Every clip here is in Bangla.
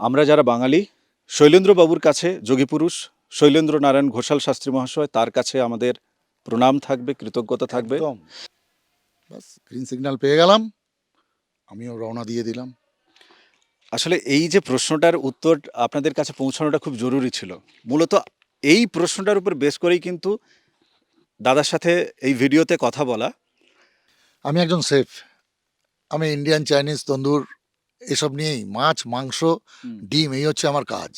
আমরা যারা বাঙালি শৈলেন্দ্র বাবুর কাছে যোগীপুরুষ শৈলেন্দ্র নারায়ণ ঘোষাল শাস্ত্রী মহাশয় তার কাছে আমাদের প্রণাম থাকবে কৃতজ্ঞতা থাকবে। বাস গ্রিন সিগন্যাল পেয়ে গেলাম। আমিও রওনা দিয়ে দিলাম। আসলে এই যে প্রশ্নটার উত্তর আপনাদের কাছে পৌঁছানোটা খুব জরুরি ছিল। মূলত এই প্রশ্নটার উপর বেশ করেই কিন্তু দাদার সাথে এই ভিডিওতে কথা বলা। আমি একজন সেফ আমি ইন্ডিয়ান চাইনিজ তন্দুর এসব নিয়েই মাছ মাংস ডিম এই হচ্ছে আমার কাজ।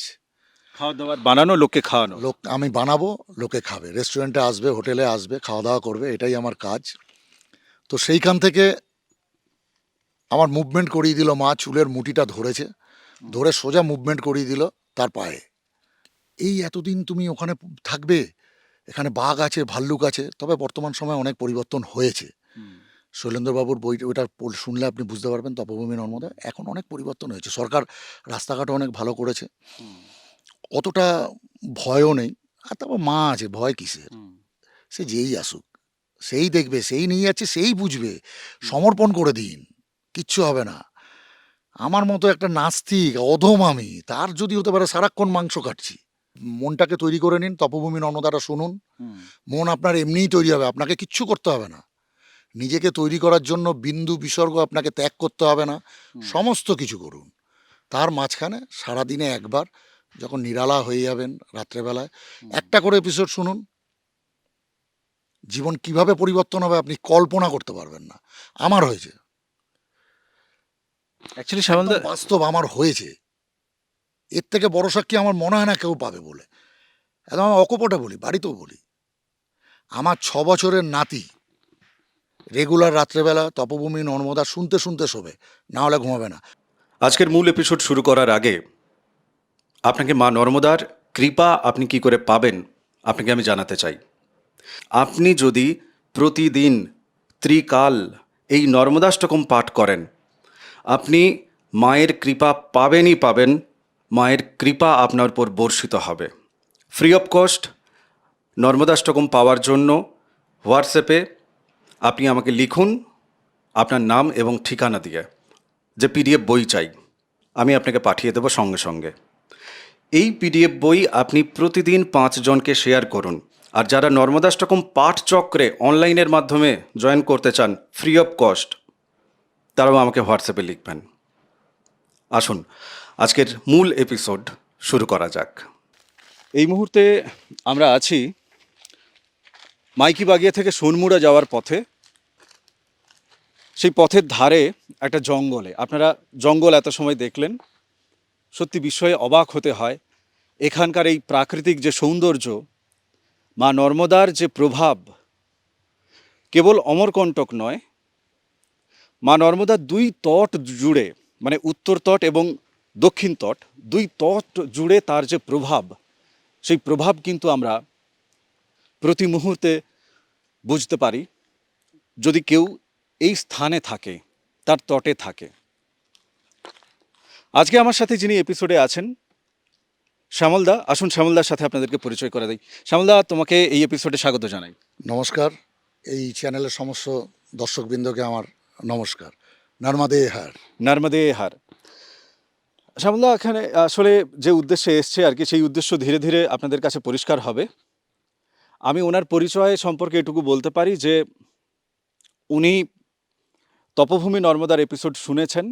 খাওয়া দাওয়ার বানানো লোককে খাওয়ানো। লোক আমি বানাবো লোকে খাবে। রেস্টুরেন্টে আসবে হোটেলে আসবে খাওয়া দাওয়া করবে এটাই আমার কাজ। তো সেইখান থেকে আমার মুভমেন্ট করিয়ে দিল মা চুলের মুটিটা ধরেছে। ধরে সোজা মুভমেন্ট করিয়ে দিল তার পায়ে। এই এতদিন তুমি ওখানে থাকবে এখানে বাঘ আছে ভাল্লুক আছে তবে বর্তমান সময়ে অনেক পরিবর্তন হয়েছে। শৈলেন্দ্রবাবুর বই ওটা পড়- শুনলে আপনি বুঝতে পারবেন তপভূমি নর্মদা এখন অনেক পরিবর্তন হয়েছে। সরকার রাস্তাঘাটও অনেক ভালো করেছে। অতটা ভয়ও নেই। আর তারপর মা আছে ভয় কিসের? সে যেই আসুক সেই দেখবে সেই নিয়ে যাচ্ছে সেই বুঝবে। সমর্পণ করে দিন কিচ্ছু হবে না। আমার মতো একটা নাস্তিক অধম আমি তার যদি হতে পারে সারাক্ষণ মাংস কাটছি মনটাকে তৈরি করে নিন তপভূমি নর্মদাটা শুনুন। মন আপনার এমনিই তৈরি হবে আপনাকে কিচ্ছু করতে হবে না। নিজেকে তৈরি করার জন্য বিন্দু বিসর্গ আপনাকে ত্যাগ করতে হবে না। সমস্ত কিছু করুন। তার মাঝখানে সারাদিনে একবার যখন নিরালা হয়ে যাবেন রাত্রেবেলায় একটা করে এপিসোড শুনুন। জীবন কীভাবে পরিবর্তন হবে আপনি কল্পনা করতে পারবেন না। আমার হয়েছে। অ্যাকচুয়ালি বাস্তব আমার হয়েছে। এর থেকে বড় সাক্ষী আমার মনে হয় না কেউ পাবে বলে। একদম আমি অকপটে বলি বাড়িতেও বলি। আমার ছ বছরের নাতি রেগুলার রাত্রেবেলা তপভূমি নর্মদা শুনতে শুনতে শোবে, না হলে ঘুমাবে না। আজকের মূল এপিসোড শুরু করার আগে, আপনাকে মা নর্মদার কৃপা আপনি কি করে পাবেন, আপনাকে আমি জানাতে চাই। আপনি যদি প্রতিদিন ত্রিকাল এই নর্মদাষ্টকম পাঠ করেন, আপনি মায়ের কৃপা পাবেনই পাবেন, মায়ের কৃপা আপনার উপর বর্ষিত হবে। ফ্রি অফ কস্ট নর্মদাষ্টকম পাওয়ার জন্য হোয়াটসঅ্যাপে আপনি আমাকে লিখুন আপনার নাম এবং ঠিকানা দিয়ে যে পিডিএফ বই চাই, আমি আপনাকে পাঠিয়ে দেবো সঙ্গে সঙ্গে। এই পিডিএফ বই আপনি প্রতিদিন পাঁচজনকে শেয়ার করুন। আর যারা নর্মদাষ্টকম পাঠ চক্রে অনলাইনের মাধ্যমে জয়েন করতে চান ফ্রি অফ কস্ট তারাও আমাকে হোয়াটসঅ্যাপে লিখবেন। আসুন, আজকের মূল এপিসোড শুরু করা যাক। এই মুহূর্তে আমরা আছি মাইকি বাগিয়া থেকে সোনমুড়া যাওয়ার পথে। সেই পথের ধারে একটা জঙ্গলে। আপনারা জঙ্গল এত সময় দেখলেন, সত্যি বিষয়ে অবাক হতে হয়। এখানকার এই প্রাকৃতিক যে সৌন্দর্য, মা নর্মদার যে প্রভাব, কেবল অমরকণ্টক নয়, মা নর্মদার দুই তট জুড়ে মানে উত্তর তট এবং দক্ষিণ তট, দুই তট জুড়ে তার যে প্রভাব, সেই প্রভাব কিন্তু আমরা প্রতি মুহূর্তে বুঝতে পারি। যদি কেউ এই স্থানে থাকে তার তটে থাকে। আজকে আমার সাথে যিনি এপিসোডে আছেন শ্যামলদা আসুন শ্যামলদার সাথে আপনাদেরকে পরিচয় করে দিই। শ্যামলদা তোমাকে এই এপিসোডে স্বাগত জানাই। নমস্কার। এই চ্যানেলের সমস্ত দর্শকবৃন্দকে আমার নমস্কার। নর্মাদে হার। নর্মদে হার। শ্যামলদা এখানে আসলে যে উদ্দেশ্যে এসছে আর কি সেই উদ্দেশ্য ধীরে ধীরে আপনাদের কাছে পরিষ্কার হবে। আমি ওনার পরিচয় সম্পর্কে এটুকু বলতে পারি যে উনি তপভূমি নর্মদার এপিসোড শুনেছেন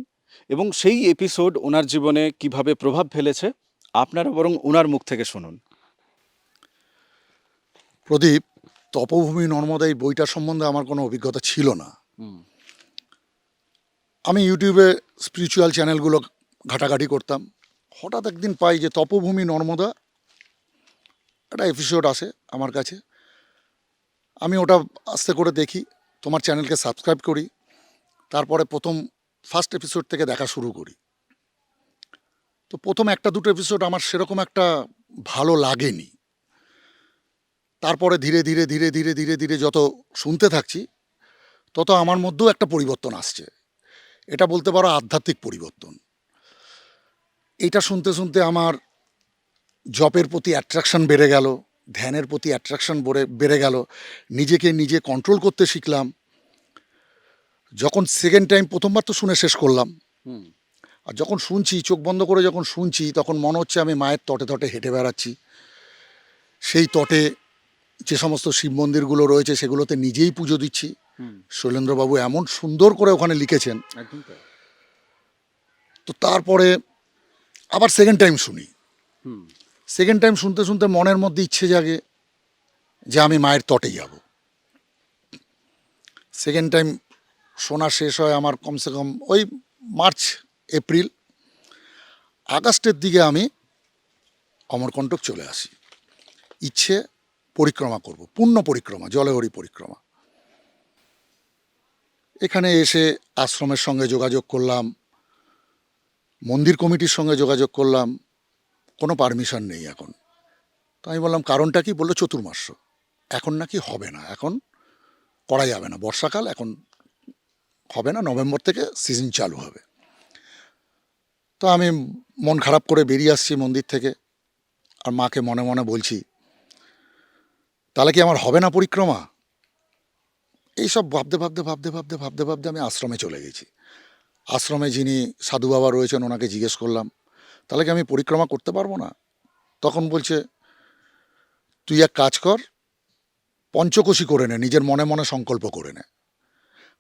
এবং সেই এপিসোড ওনার জীবনে কীভাবে প্রভাব ফেলেছে আপনারা বরং ওনার মুখ থেকে শুনুন। প্রদীপ তপভূমি নর্মদা এই বইটা সম্বন্ধে আমার কোনো অভিজ্ঞতা ছিল না। আমি ইউটিউবে স্পিরিচুয়াল চ্যানেলগুলো ঘাটাঘাটি করতাম। হঠাৎ একদিন পাই যে তপভূমি নর্মদা একটা এপিসোড আসে আমার কাছে। আমি ওটা আস্তে করে দেখি তোমার চ্যানেলকে সাবস্ক্রাইব করি। তারপরে প্রথম ফার্স্ট এপিসোড থেকে দেখা শুরু করি। তো প্রথম একটা দুটো এপিসোড আমার সেরকম একটা ভালো লাগেনি। তারপরে ধীরে ধীরে ধীরে ধীরে ধীরে ধীরে যত শুনতে থাকছি, তত আমার মধ্যেও একটা পরিবর্তন আসছে। এটা বলতে পারো আধ্যাত্মিক পরিবর্তন। এটা শুনতে শুনতে আমার জপের প্রতি অ্যাট্রাকশন বেড়ে গেল, ধ্যানের প্রতি অ্যাট্রাকশন বেড়ে বেড়ে গেল, নিজেকে নিজে কন্ট্রোল করতে শিখলাম। যখন সেকেন্ড টাইম প্রথমবার তো শুনে শেষ করলাম। আর যখন শুনছি চোখ বন্ধ করে যখন শুনছি তখন মনে হচ্ছে আমি মায়ের তটে তটে হেঁটে বেড়াচ্ছি। সেই তটে যে সমস্ত শিব মন্দিরগুলো রয়েছে সেগুলোতে নিজেই পুজো দিচ্ছি। শৈলেন্দ্রবাবু এমন সুন্দর করে ওখানে লিখেছেন। তো তারপরে আবার সেকেন্ড টাইম শুনি। সেকেন্ড টাইম শুনতে শুনতে মনের মধ্যে ইচ্ছে জাগে যে আমি মায়ের তটে যাব। সেকেন্ড টাইম শোনা শেষ হয় আমার কমসে কম ওই মার্চ, এপ্রিল। আগস্টের দিকে আমি অমরকণ্টক চলে আসি। ইচ্ছে পরিক্রমা করব, পূর্ণ পরিক্রমা, জলহরি পরিক্রমা। এখানে এসে আশ্রমের সঙ্গে যোগাযোগ করলাম, মন্দির কমিটির সঙ্গে যোগাযোগ করলাম, কোনো পারমিশন নেই এখন। তো আমি বললাম, কারণটা কি? বলল চতুর্মাস্য এখন নাকি হবে না, এখন করা যাবে না। বর্ষাকাল, এখন হবে না, নভেম্বর থেকে সিজন চালু হবে। তো আমি মন খারাপ করে বেরিয়ে আসছি মন্দির থেকে আর মাকে মনে মনে বলছি, তাহলে কি আমার হবে না পরিক্রমা? এইসব ভাবতে ভাবতে ভাবতে ভাবতে ভাবতে ভাবতে আমি আশ্রমে চলে গেছি। আশ্রমে যিনি সাধু বাবা রয়েছেন ওনাকে জিজ্ঞেস করলাম, তাহলে কি আমি পরিক্রমা করতে পারব না? তখন বলছে, তুই এক কাজ কর, পঞ্চকোশী করে নে, নিজের মনে মনে সংকল্প করে নে।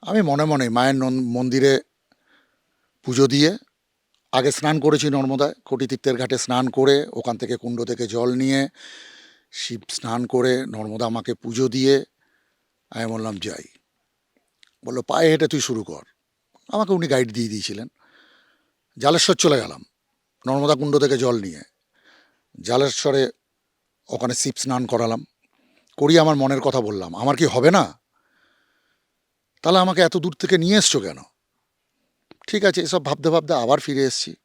আমি মনে মনে মায়ের মন্দিরে পুজো দিয়ে আগে স্নান করেছি নর্মদায় কোটিতীর্থের ঘাটে স্নান করে, ওখান থেকে কুণ্ড থেকে জল নিয়ে শিব স্নান করে নর্মদা আমাকে পুজো দিয়ে আমি বললাম, যাই। বলল, পায়ে হেঁটে তুই শুরু কর। আমাকে উনি গাইড দিয়ে দিয়েছিলেন। জালেশ্বর চলে গেলাম, নর্মদা কুণ্ড থেকে জল নিয়ে। জালেশ্বরে ওখানে শিব স্নান করালাম। করি আমার মনের কথা বললাম। আমার কি হবে না? তাহলে আমাকে এত দূর থেকে নিয়ে এসছো কেন? ঠিক আছে এসব ভাবতে ভাবতে আবার ফিরে এসেছি।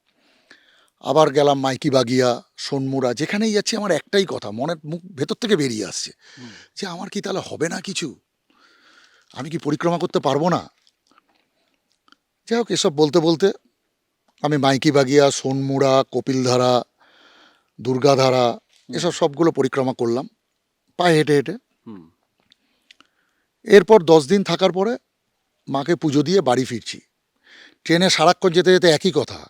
আবার গেলাম মাইকি বাগিয়া সোনমুড়া যেখানেই যাচ্ছি আমার একটাই কথা মনের মুখ ভেতর থেকে বেরিয়ে আসছে। যে আমার কি তাহলে হবে না কিছু? আমি কি পরিক্রমা করতে পারব না? যাই হোক এসব বলতে বলতে আমি মাইকি বাগিয়া সোনমুড়া কপিলধারা দুর্গাধারা এসব সবগুলো পরিক্রমা করলাম পায়ে হেঁটে হেঁটে। হুম। এরপর দশ দিন থাকার পরে মাকে পুজো দিয়ে বাড়ি ফিরছি। ট্রেনে সারাক্ষণ যেতে যেতে একই কথা।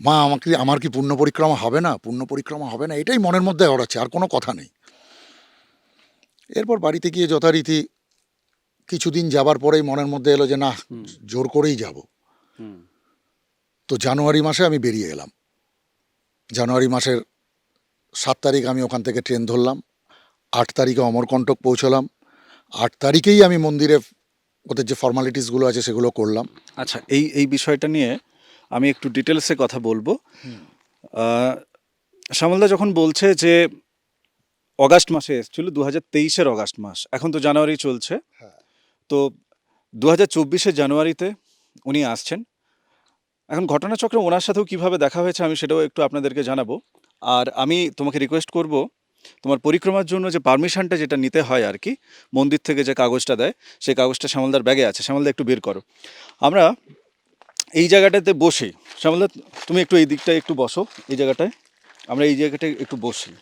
মা আমাকে আমার কি পূর্ণ পরিক্রমা হবে না? পূর্ণ পরিক্রমা হবে না? এটাই মনের মধ্যে ওড়াচ্ছে আর কোনো কথা নেই। এরপর বাড়িতে গিয়ে যথারীতি কিছুদিন যাবার পরেই মনের মধ্যে এলো যে না জোর করেই যাব। তো জানুয়ারি মাসে আমি বেরিয়ে এলাম। জানুয়ারি মাসের সাত তারিখ আমি ওখান থেকে ট্রেন ধরলাম। আট তারিখে অমরকণ্টক পৌঁছলাম। আট তারিখেই আমি মন্দিরে ওদের যে ফর্মালিটিসগুলো আছে সেগুলো করলাম। আচ্ছা এই এই বিষয়টা নিয়ে আমি একটু ডিটেলসে কথা বলব। শ্যামলদা যখন বলছে যে অগাস্ট মাসে এসেছিল দু হাজার তেইশের অগাস্ট মাস এখন তো জানুয়ারি চলছে। হ্যাঁ। তো দু হাজার চব্বিশের জানুয়ারিতে উনি আসছেন। এখন ঘটনাচক্রে ওনার সাথেও কীভাবে দেখা হয়েছে আমি সেটাও একটু আপনাদেরকে জানাব। আর আমি তোমাকে রিকোয়েস্ট করব তোমার পরিক্রমার জন্য যে পারমিশনটা যেটা নিতে হয় আর কি, মন্দির থেকে যে কাগজটা দেয়, সেই কাগজটা শ্যামলদার ব্যাগে আছে। শ্যামলদা, একটু বের করো। আমরা এই জায়গাটাতে বসি। শ্যামলদা, তুমি একটু এই দিকটায় একটু বসো। এই জায়গাটায় আমরা এই জায়গাটায় একটু বসি।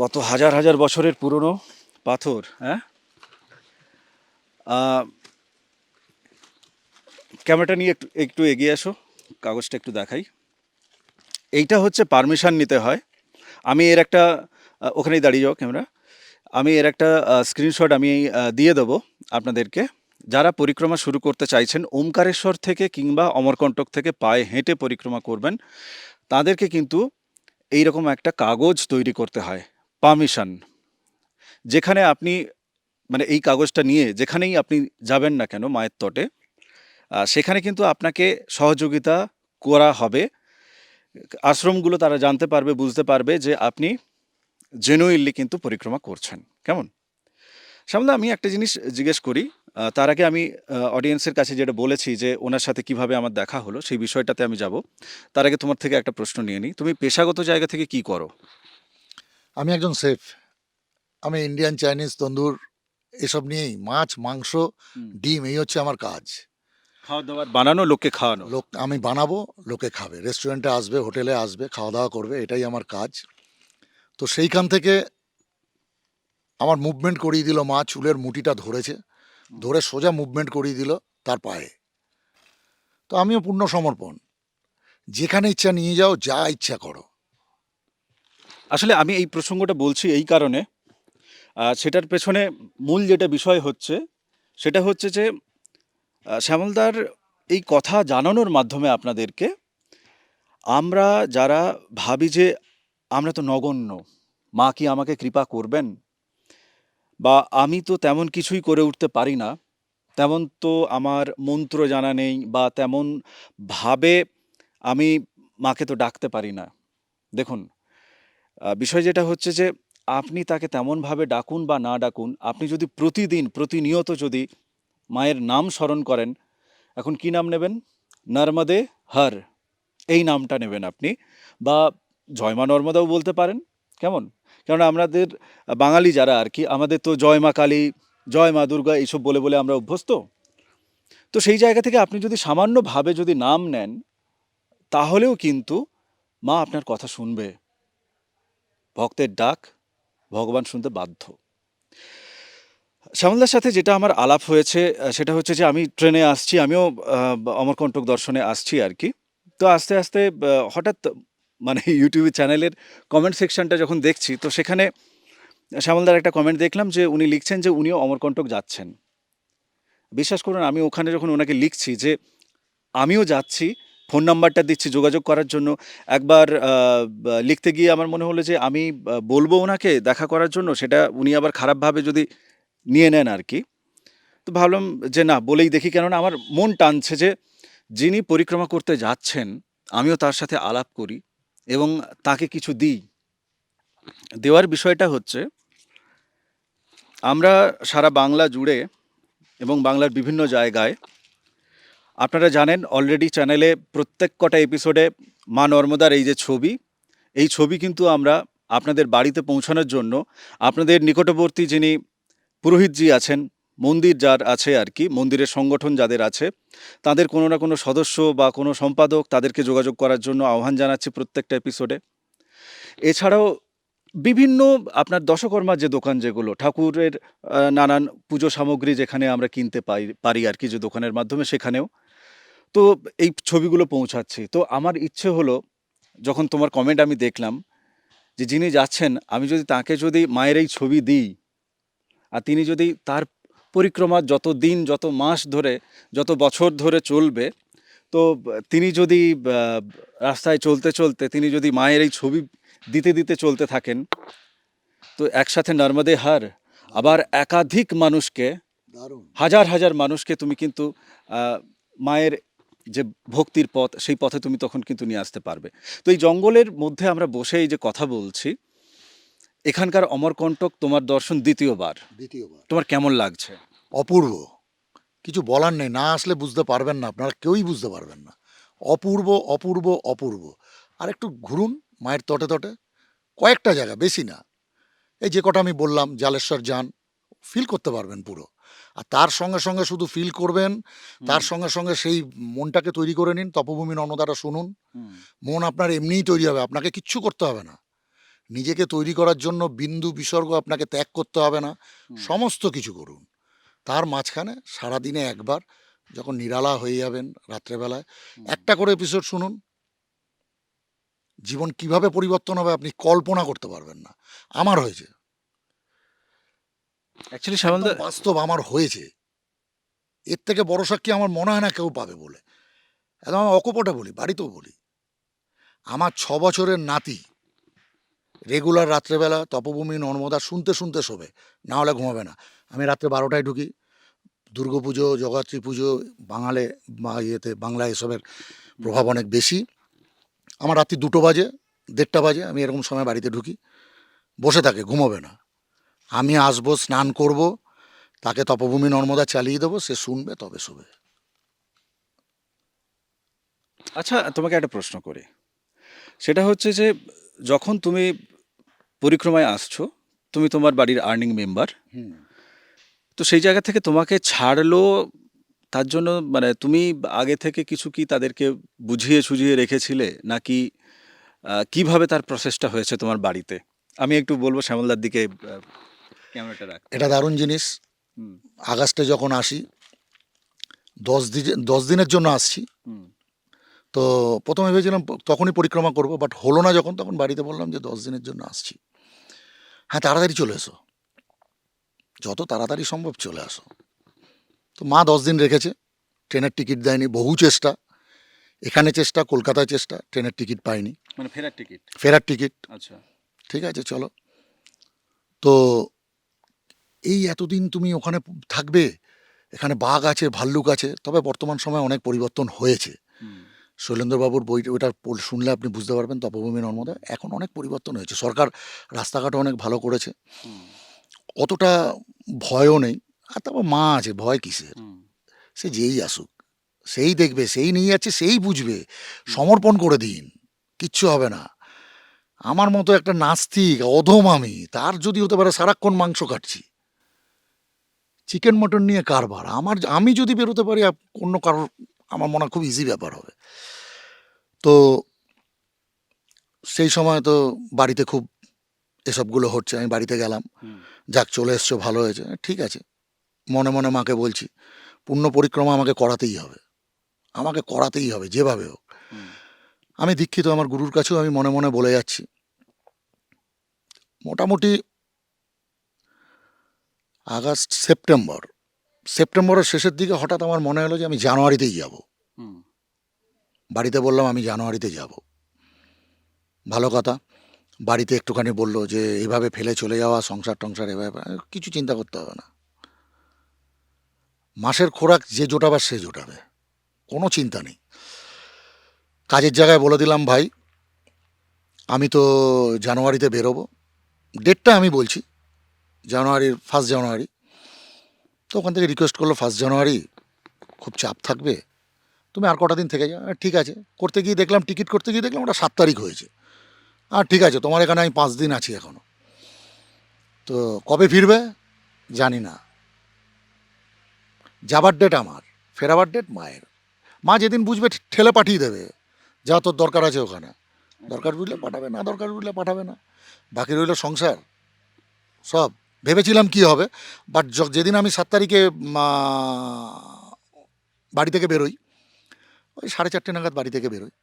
কত হাজার হাজার বছরের পুরনো পাথর হ্যাঁ? ক্যামেরাটা নিয়ে একটু একটু এগিয়ে আসো। কাগজটা একটু দেখাই। এইটা হচ্ছে পারমিশন নিতে হয়। আমি এর একটা ওখানেই দাঁড়িয়ে যাও ক্যামেরা। আমি এর একটা স্ক্রিনশট আমি দিয়ে দেবো আপনাদেরকে। যারা পরিক্রমা শুরু করতে চাইছেন, ওমকারেশ্বর থেকে কিংবা অমরকণ্টক থেকে পায়ে হেঁটে পরিক্রমা করবেন, তাদেরকে কিন্তু এইরকম একটা কাগজ তৈরি করতে হয়, পারমিশন। যেখানে আপনি মানে এই কাগজটা নিয়ে যেখানেই আপনি যাবেন না কেন, মায়ের তটে সেখানে কিন্তু আপনাকে সহযোগিতা করা হবে। আশ্রমগুলো তারা জানতে পারবে বুঝতে পারবে যে আপনি জেনুইনলি কিন্তু পরিক্রমা করছেন। কেমন? শ্যামলা আমি একটা জিনিস জিজ্ঞেস করি তার আগে আমি অডিয়েন্সের কাছে যেটা বলেছি যে ওনার সাথে কীভাবে আমার দেখা হলো সেই বিষয়টাতে আমি যাব। তার আগে তোমার থেকে একটা প্রশ্ন নিয়ে নিই। তুমি পেশাগত জায়গা থেকে কি করো? আমি একজন সেফ আমি ইন্ডিয়ান চাইনিজ তন্দুর এসব নিয়েই মাছ মাংস ডিম এই হচ্ছে আমার কাজ। খাওয়া দাওয়ার বানানো লোককে খাওয়ানো? লোক আমি বানাবো লোকে খাবে। রেস্টুরেন্টে আসবে হোটেলে আসবে খাওয়া দাওয়া করবে এটাই আমার কাজ। তো সেইখান থেকে আমার মুভমেন্ট করিয়ে দিল মা চুলের মুটিটা ধরেছে। ধরে সোজা মুভমেন্ট করিয়ে দিল তার পায়ে। তো আমিও পূর্ণ সমর্পণ যেখানে ইচ্ছা নিয়ে যাও যা ইচ্ছা করো। আসলে আমি এই প্রসঙ্গটা বলছি এই কারণে। সেটার পেছনে মূল যেটা বিষয় হচ্ছে সেটা হচ্ছে যে শ্যামলদার, এই কথা জানানোর মাধ্যমে আপনাদেরকে আমরা যারা ভাবি যে আমরা তো নগণ্য, মা কি আমাকে কৃপা করবেন? বা আমি তো তেমন কিছুই করে উঠতে পারি না, তেমন তো আমার মন্ত্র জানা নেই বা তেমন ভাবে আমি মাকে তো ডাকতে পারি না। দেখুন বিষয় যেটা হচ্ছে যে আপনি তাকে তেমনভাবে ডাকুন বা না ডাকুন, আপনি যদি প্রতিদিন, প্রতিনিয়ত যদি মায়ের নাম স্মরণ করেন। এখন কি নাম নেবেন? নর্মদে হর। এই নামটা নেবেন আপনি। বা জয়মা নর্মদাও বলতে পারেন। কেমন? কারণ আমাদের বাঙালি যারা আর কি, আমাদের তো জয় মা কালী, জয় মা দুর্গা এইসব বলে বলে আমরা অভ্যস্ত। তো সেই জায়গা থেকে আপনি যদি সামান্যভাবে যদি নাম নেন, তাহলেও কিন্তু মা আপনার কথা শুনবে। ভক্তের ডাক ভগবান শুনতে বাধ্য। শ্যামলদার সাথে যেটা আমার আলাপ হয়েছে সেটা হচ্ছে যে আমি ট্রেনে আসছি, আমিও অমরকণ্টক দর্শনে আসছি আর কি। তো আস্তে আস্তে হঠাৎ মানে ইউটিউব চ্যানেলের কমেন্ট সেকশনটা যখন দেখছি, তো সেখানে শ্যামলদার একটা কমেন্ট দেখলাম যে উনি লিখছেন যে উনিও অমরকণ্টক যাচ্ছেন। বিশ্বাস করুন, আমি ওখানে যখন ওনাকে লিখছি যে আমিও যাচ্ছি, ফোন নাম্বারটা দিচ্ছি যোগাযোগ করার জন্য, একবার লিখতে গিয়ে আমার মনে হলো যে আমি বলব ওনাকে দেখা করার জন্য, সেটা উনি আবার খারাপভাবে যদি নিয়ে নেন আর কি। তো ভাবলাম যে না, বলেই দেখি কেননা আমার মন টানছে যে যিনি পরিক্রমা করতে যাচ্ছেন, আমিও তার সাথে আলাপ করি এবং তাকে কিছু দিই। দেওয়ার বিষয়টা হচ্ছে, আমরা সারা বাংলা জুড়ে এবং বাংলার বিভিন্ন জায়গায়, আপনারা জানেন অলরেডি চ্যানেলে প্রত্যেক কটা এপিসোডে মা নর্মদার এই যে ছবি, এই ছবি কিন্তু আমরা আপনাদের বাড়িতে পৌঁছানোর জন্য আপনাদের নিকটবর্তী যিনি পুরোহিতজি আছেন, মন্দির যার আছে আর কি, মন্দিরের সংগঠন যাদের আছে, তাদের কোনো না কোনো সদস্য বা কোনো সম্পাদক তাদেরকে যোগাযোগ করার জন্য আহ্বান জানাচ্ছি প্রত্যেকটা এপিসোডে এছাড়াও বিভিন্ন আপনার দশকর্মার যে দোকান যেগুলো, ঠাকুরের নানান পুজো সামগ্রী যেখানে আমরা কিনতে পাই, পারি আর কি যে দোকানের মাধ্যমে সেখানেও। তো এই ছবিগুলো পৌঁছাচ্ছি। তো আমার ইচ্ছে হলো, যখন তোমার কমেন্ট আমি দেখলাম যে যিনি যাচ্ছেন, আমি যদি তাকে যদি মায়ের এই ছবি দিই আর তিনি যদি তার পরিক্রমা যত দিন যত মাস ধরে যত বছর ধরে চলবে তো তিনি যদি রাস্তায় চলতে চলতে তিনি যদি মায়ের এই ছবি দিতে দিতে চলতে থাকেন তো একসাথে নর্মদে হার আবার একাধিক মানুষকে হাজার হাজার মানুষকে তুমি কিন্তু মায়ের যে ভক্তির পথ সেই পথে তুমি তখন কিন্তু নিয়ে আসতে পারবে। তো এই জঙ্গলের মধ্যে আমরা বসে এই যে কথা বলছি এখানকার অমরকণ্টক তোমার দর্শন দ্বিতীয়বার। দ্বিতীয়বার। তোমার কেমন লাগছে? অপূর্ব। কিছু বলার নেই না আসলে বুঝতে পারবেন না আপনারা কেউই বুঝতে পারবেন না। অপূর্ব অপূর্ব অপূর্ব। আর একটু ঘুরুন মায়ের তটে তটে কয়েকটা জায়গা বেশি না। এই যে কটা আমি বললাম জালেশ্বর যান ফিল করতে পারবেন পুরো। আর তার সঙ্গে সঙ্গে শুধু ফিল করবেন তার সঙ্গে সঙ্গে সেই মনটাকে তৈরি করে নিন তপভূমি নর্মদাটা শুনুন। মন আপনার এমনিই তৈরি হবে আপনাকে কিচ্ছু করতে হবে না। নিজেকে তৈরি করার জন্য বিন্দু বিসর্গ আপনাকে ত্যাগ করতে হবে না। সমস্ত কিছু করুন। তার মাঝখানে সারাদিনে একবার যখন নিরালা হয়ে যাবেন রাত্রেবেলায় একটা করে এপিসোড শুনুন। জীবন কীভাবে পরিবর্তন হবে আপনি কল্পনা করতে পারবেন না। আমার হয়েছে। অ্যাকচুয়ালি বাস্তব আমার হয়েছে। এর থেকে বড় সাক্ষী আমার মনে হয় না কেউ পাবে বলে। একদম আমি অকপটে বলি বাড়িতেও বলি। আমার ছ বছরের নাতি রেগুলার রাত্রেবেলা তপভূমি নর্মদা শুনতে শুনতে শোবে না হলে ঘুমাবে না। আমি রাত্রে বারোটায় ঢুকি দুর্গাপুজো জগদ্ধাত্রী পুজো বাঙালে বা ইয়েতে বাংলা এসবের প্রভাব অনেক বেশি। আমার রাত্রি দুটো বাজে দেড়টা বাজে আমি এরকম সময় বাড়িতে ঢুকি। বসে থাকে ঘুমোবে না। আমি আসব স্নান করব তাকে তপভূমি নর্মদা চালিয়ে দেবো সে শুনবে তবে শোবে। আচ্ছা তোমাকে একটা প্রশ্ন করি। সেটা হচ্ছে যে যখন তুমি পরিক্রমায় আসছো তুমি তোমার বাড়ির আর্নিং মেম্বার তো সেই জায়গা থেকে তোমাকে ছাড়লো তার জন্য মানে তুমি আগে থেকে কিছু কি তাদেরকে বুঝিয়ে সুঝিয়ে রেখেছিলে? নাকি কীভাবে তার প্রসেসটা হয়েছে তোমার বাড়িতে? আমি একটু বলব শ্যামলদার দিকে ক্যামেরাটা রাখ। এটা দারুণ জিনিস। আগস্টে যখন আসি দশ দিন দশ দিনের জন্য আসছি। তো প্রথমে ভেবেছিলাম তখনই পরিক্রমা করব বাট হলো না যখন তখন বাড়িতে বললাম যে দশ দিনের জন্য আসছি। হ্যাঁ তাড়াতাড়ি চলে এসো। যত তাড়াতাড়ি সম্ভব চলে আসো। তো মা দশ দিন রেখেছে ট্রেনের টিকিট দেয়নি বহু চেষ্টা। এখানে চেষ্টা কলকাতায় চেষ্টা ট্রেনের টিকিট পাইনি। মানে ফেরার টিকিট? ফেরার টিকিট। আচ্ছা। ঠিক আছে চলো। তো এই এতদিন তুমি ওখানে থাকবে এখানে বাঘ আছে ভাল্লুক আছে তবে বর্তমান সময়ে অনেক পরিবর্তন হয়েছে। শৈলেন্দ্রবাবুর বই ওটা শুনলে আপনি বুঝতে পারবেন তপভূমি নর্মদা এখন অনেক পরিবর্তন হয়েছে। সরকার রাস্তাঘাটও অনেক ভালো করেছে। অতটা ভয়ও নেই। আর তারপর মা আছে ভয় কিসের? সে যেই আসুক সেই দেখবে সেই নিয়ে যাচ্ছে সেই বুঝবে। সমর্পণ করে দিন কিচ্ছু হবে না। আমার মতো একটা নাস্তিক অধম আমি তার যদি হতে পারে সারাক্ষণ মাংস কাটছি। চিকেন মটন নিয়ে কারবার। আমার আমি যদি বেরোতে পারি অন্য কারোর আমার মনে খুব ইজি ব্যাপার হবে। তো সেই সময় তো বাড়িতে খুব এসবগুলো হচ্ছে আমি বাড়িতে গেলাম। যাক চলে এসছো ভালো হয়েছে। ঠিক আছে। মনে মনে মাকে বলছি পূর্ণ পরিক্রমা আমাকে করাতেই হবে। আমাকে করাতেই হবে যেভাবে হোক। আমি দীক্ষিত আমার গুরুর কাছেও আমি মনে মনে বলে যাচ্ছি। মোটামুটি আগস্ট সেপ্টেম্বর সেপ্টেম্বরের শেষের দিকে হঠাৎ আমার মনে হলো যে আমি জানুয়ারিতেই যাব। বাড়িতে বললাম আমি জানুয়ারিতে যাব। ভালো কথা। বাড়িতে একটুখানি বলল যে এইভাবে ফেলে চলে যাওয়া সংসার টংসার এভাবে কিছু চিন্তা করতে হবে না। মাসের খোরাক যে জোটাবার সে জোটাবে। কোনো চিন্তা নেই। কাজের জায়গায় বলে দিলাম ভাই আমি তো জানুয়ারিতে বেরোবো। ডেটটা আমি বলছি জানুয়ারির ফার্স্ট জানুয়ারি। তো ওখান থেকে রিকোয়েস্ট করল ফার্স্ট জানুয়ারি খুব চাপ থাকবে। তুমি আর কটা দিন থেকে যাও? ঠিক আছে। করতে গিয়ে দেখলাম টিকিট করতে গিয়ে দেখলাম ওটা সাত তারিখ হয়েছে। আর ঠিক আছে, তোমার এখানে আমি পাঁচ দিন আছি এখনও তো কবে ফিরবে? জানি না। যাবার ডেট আমার, ফেরাবার ডেট মায়ের। মা যেদিন বুঝবে ঠেলে পাঠিয়ে দেবে। যা তোর দরকার আছে ওখানে। দরকার বুঝলে পাঠাবে, না দরকার বুঝলে পাঠাবে না। বাকি রইল সংসার। সব। ভেবেছিলাম কি হবে বাট যেদিন আমি সাত তারিখে বাড়ি থেকে বেরোই, ওই সাড়ে চারটে নাগাদ বাড়ি থেকে বেরোই।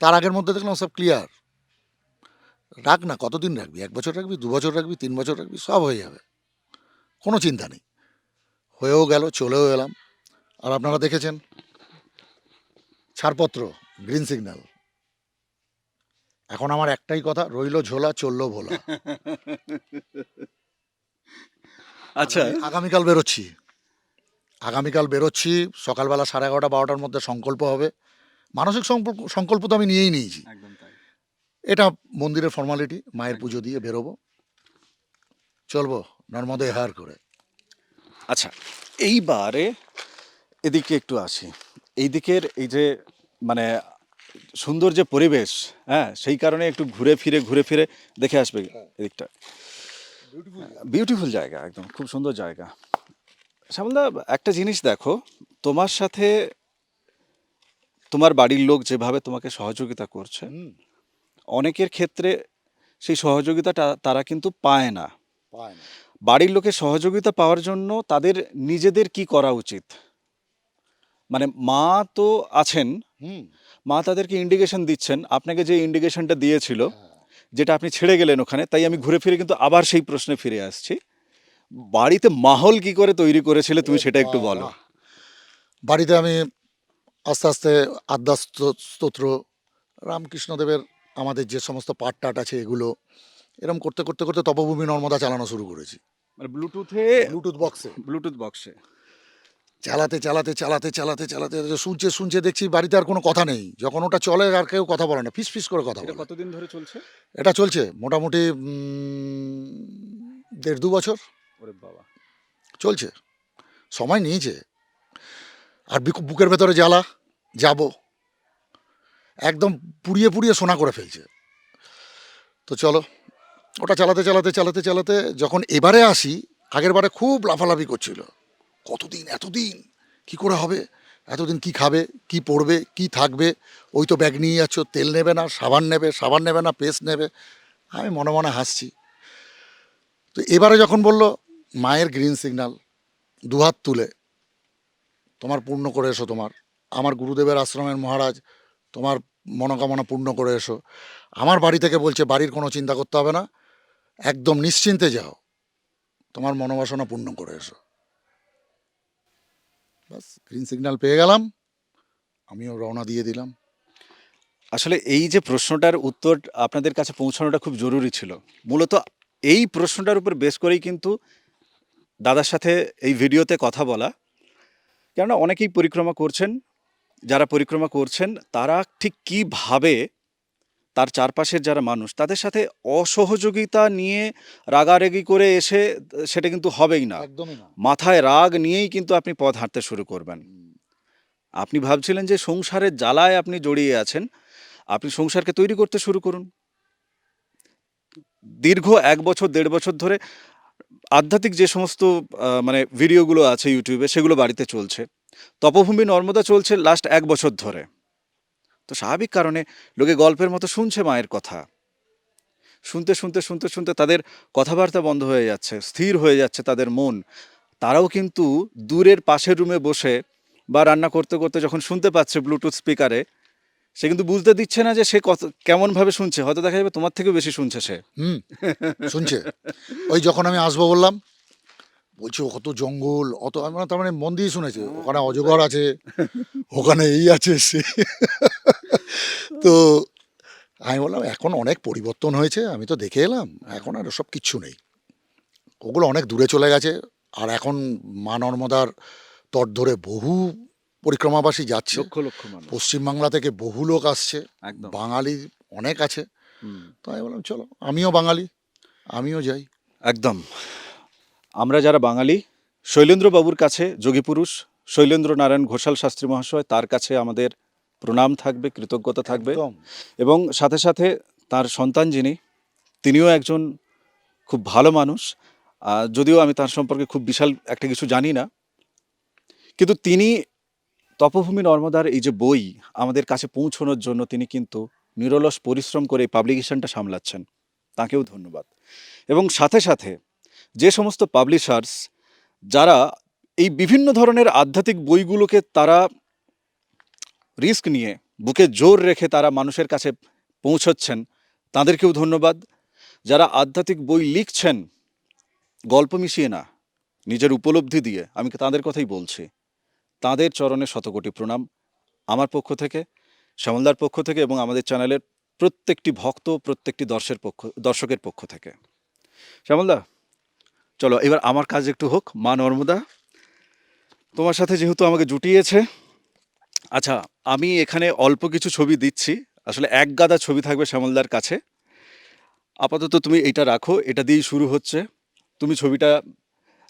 তার আগের মধ্যে দেখলাম সব ক্লিয়ার রাখ না, কতদিন রাখবি? এক বছর রাখবি, দু বছর রাখবি, তিন বছর রাখবি, সব হয়ে যাবে। কোনো চিন্তা নেই। হয়েও গেল, চলেও এলাম। আর আপনারা দেখেছেন, ছাড়পত্র গ্রিন সিগন্যাল এখন আমার একটাই কথা রইল ঝোলা চলল ভোলা। আচ্ছা। আগামীকাল বেরোচ্ছি। আগামীকাল বেরোচ্ছি সকালবেলা সাড়ে এগারোটা বারোটার মধ্যে সংকল্প হবে। মানসিক সংকল্প- তো আমি নিয়েই নিয়েছি। এটা মন্দিরের ফর্মালিটি মায়ের পুজো দিয়ে বেরোবো। চলবো নর্মদে হার করে। আচ্ছা এইবারে এদিকে একটু আসি। এই দিকের এই যে মানে সুন্দর যে পরিবেশ হ্যাঁ সেই কারণে একটু ঘুরে ফিরে ঘুরে ফিরে দেখে আসবে এদিকটা। বিউটিফুল জায়গা। একদম খুব সুন্দর জায়গা। শ্যামলদা একটা জিনিস দেখো তোমার সাথে তোমার বাড়ির লোক যেভাবে তোমাকে সহযোগিতা করছে অনেকের ক্ষেত্রে সেই সহযোগিতাটা তারা কিন্তু পায় না। বাড়ির লোকের সহযোগিতা পাওয়ার জন্য তাদের নিজেদের কি করা উচিত? মানে মা তো আছেন হুম। মা তাদেরকে ইন্ডিকেশন দিচ্ছেন। আপনাকে যে ইন্ডিকেশনটা দিয়েছিল যেটা আপনি ছেড়ে গেলেন ওখানে তাই আমি ঘুরে ফিরে কিন্তু আবার সেই প্রশ্নে ফিরে আসছি। বাড়িতে মাহল কি করে তৈরি করেছিলে তুমি সেটা একটু বলো। বাড়িতে আমি আস্তে আস্তে আদ্যা স্তোত্র রামকৃষ্ণদেবের আমাদের যে সমস্ত পাঠ টাট আছে এগুলো এরম করতে করতে করতে তপভূমি নর্মদা চালানো শুরু করেছি। মানে ব্লুটুথে ব্লুটুথ বক্সে ব্লুটুথ বক্সে চালাতে চালাতে চালাতে চালাতে চালাতে শুনছে শুনছে দেখছি বাড়িতে আর কোনো কথা নেই। যখন ওটা চলে আর কেউ কথা বলে না ফিস ফিস করে কথা বলে। কতদিন ধরে চলছে? এটা চলছে মোটামুটি দেড় দু বছর। ওরে বাবা। চলছে। সময় নিয়েছে। আর বিকু- বুকের ভেতরে জ্বালা যাব। একদম পুড়িয়ে পুড়িয়ে সোনা করে ফেলছে। তো চলো ওটা চালাতে চালাতে চালাতে চালাতে যখন এবারে আসি আগের বারে খুব লাফালাফি করছিল। কতদিন, এতদিন? কি করে হবে? এতদিন কি খাবে, কি পড়বে, কি থাকবে? ওই তো ব্যাগ নিয়ে যাচ্ছ, তেল নেবে না, সাবান নেবে সাবান নেবে না, পেস্ট নেবে। আমি মনে মনে হাসছি। তো এবারে যখন বলল, মায়ের গ্রিন সিগন্যাল দুহাত তুলে, তোমার পূর্ণ করে এসো তোমার। আমার গুরুদেবের আশ্রমের মহারাজ, তোমার মনোকামনা পূর্ণ করে এসো। আমার বাড়ি থেকে বলছে, বাড়ির কোনো চিন্তা করতে হবে না। একদম নিশ্চিন্তে যাও। তোমার মনোবাসনা পূর্ণ করে এসো। বাস গ্রিন সিগন্যাল পেয়ে গেলাম। আমিও রওনা দিয়ে দিলাম। আসলে এই যে প্রশ্নটার উত্তর আপনাদের কাছে পৌঁছানোটা খুব জরুরি ছিল। মূলত এই প্রশ্নটার উপর বেশ করেই কিন্তু দাদার সাথে এই ভিডিওতে কথা বলা। কেননা অনেকেই পরিক্রমা করছেন, যারা পরিক্রমা করছেন, তারা ঠিক কীভাবে তার চারপাশের যারা মানুষ তাদের সাথে অসহযোগিতা নিয়ে রাগারাগি করে এসে সেটা কিন্তু হবেই না। মাথায় রাগ নিয়েই কিন্তু আপনি পথ হাঁটতে শুরু করবেন। আপনি ভাবছিলেন যে সংসারের জ্বালায় আপনি জড়িয়ে আছেন আপনি সংসারকে তৈরি করতে শুরু করুন। দীর্ঘ এক বছর দেড় বছর ধরে আধ্যাত্মিক যে সমস্ত মানে ভিডিওগুলো আছে ইউটিউবে সেগুলো বাড়িতে চলছে। তপভূমি নর্মদা চলছে লাস্ট এক বছর ধরে। তো স্বাভাবিক কারণে লোকে গল্পের মতো শুনছে মায়ের কথা। শুনতে শুনতে শুনতে শুনতে তাদের কথাবার্তা বন্ধ হয়ে যাচ্ছে, স্থির হয়ে যাচ্ছে তাদের মন। তারাও কিন্তু দূরের পাশের রুমে বসে বা রান্না করতে করতে যখন শুনতে পাচ্ছে ব্লুটুথ স্পিকারে সে কিন্তু বুঝতে দিচ্ছে না যে সে কত, কেমনভাবে শুনছে। হয়তো দেখা যাবে তোমার থেকেও বেশি শুনছে সে। হুম, শুনছে। ওই যখন আমি আসব বললাম, বলছে কত জঙ্গল, অত তার মানে মন দিয়ে শুনেছে, ওখানে অজগর আছে, ওখানে এই আছে, সে। তো আমি বললাম এখন অনেক পরিবর্তন হয়েছে আমি তো দেখে এলাম এখন আর সব কিচ্ছু নেই। ওগুলো অনেক দূরে চলে গেছে আর এখন মা নর্মদার তট ধরে বহু পরিক্রমাবাসী যাচ্ছে। লক্ষ লক্ষ পশ্চিমবাংলা থেকে বহু লোক আসছে একদম। বাঙালি অনেক আছে। তো আমি বললাম চলো আমিও বাঙালি আমিও যাই। একদম। আমরা যারা বাঙালি শৈলেন্দ্রবাবুর কাছে যোগী পুরুষ শৈলেন্দ্র নারায়ণ ঘোষাল শাস্ত্রী মহাশয় তার কাছে আমাদের প্রণাম থাকবে কৃতজ্ঞতা থাকবে। এবং সাথে সাথে তার সন্তান যিনি তিনিও একজন খুব ভালো মানুষ। যদিও আমি তার সম্পর্কে খুব বিশাল একটা কিছু জানি না। কিন্তু তিনি তপভূমি নর্মদার এই যে বই আমাদের কাছে পৌঁছানোর জন্য তিনি কিন্তু নিরলস পরিশ্রম করে এই পাবলিকেশনটা সামলাচ্ছেন। তাকেও ধন্যবাদ। এবং সাথে সাথে যে সমস্ত পাবলিশার্স যারা এই বিভিন্ন ধরনের আধ্যাত্মিক বইগুলোকে তারা রিস্ক নিয়ে বুকে জোর রেখে তারা মানুষের কাছে পৌঁছচ্ছেন, তাদেরকেও ধন্যবাদ। যারা আধ্যাত্মিক বই লিখছেন, গল্প মিশিয়ে না, নিজের উপলব্ধি দিয়ে, আমি তাদের কথাই বলছি? তাদের চরণে শতকোটি প্রণাম। আমার পক্ষ থেকে, শ্যামলদার পক্ষ থেকে এবং আমাদের চ্যানেলের প্রত্যেকটি ভক্ত, প্রত্যেকটি দর্শের পক্ষ, দর্শকের পক্ষ থেকে। শ্যামলদা, চলো এবার আমার কাজ একটু হোক। মা নর্মদা, তোমার সাথে যেহেতু আমাকে জুটিয়েছে আচ্ছা আমি এখানে অল্প কিছু ছবি দিচ্ছি। আসলে এক গাদা ছবি থাকবে শ্যামলদার কাছে। আপাতত তুমি এটা রাখো এটা দিয়েই শুরু হচ্ছে। তুমি ছবিটা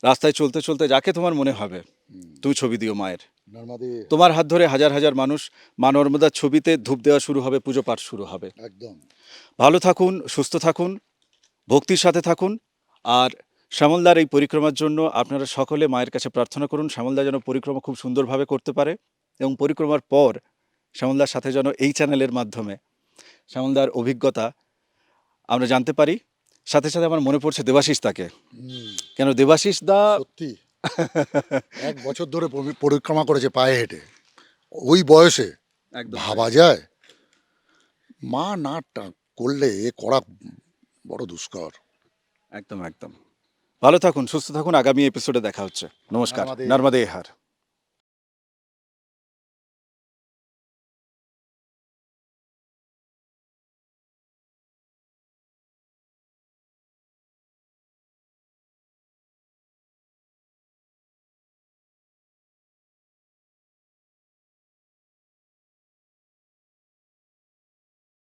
রাস্তায় চলতে চলতে যাকে তোমার মনে হবে তুমি ছবি দিও মায়ের। তোমার হাত ধরে হাজার হাজার মানুষ মা নর্মদার ছবিতে ধূপ দেওয়া শুরু হবে পুজো পাঠ শুরু হবে। একদম। ভালো থাকুন সুস্থ থাকুন ভক্তির সাথে থাকুন। আর শ্যামলদার এই পরিক্রমার জন্য আপনারা সকলে মায়ের কাছে প্রার্থনা করুন। শ্যামলদা যেন পরিক্রমা খুব সুন্দরভাবে করতে পারে। এবং পরিক্রমার পর শ্যামলদার সাথে যেন এই চ্যানেলের মাধ্যমে শ্যামলদার অভিজ্ঞতা আমরা জানতে পারি। সাথে সাথে আমার মনে পড়ছে দেবাশিস তাকে। কেন দেবাশিস দা সত্যি। এক বছর ধরে পরিক্রমা করেছে পায়ে হেঁটে। ওই বয়সে ভাবা যায় মা না করলে এ করা বড় দুষ্কর। একদম একদম। ভালো থাকুন সুস্থ থাকুন। আগামী এপিসোডে দেখা হচ্ছে। নমস্কার। নর্মদে। হার।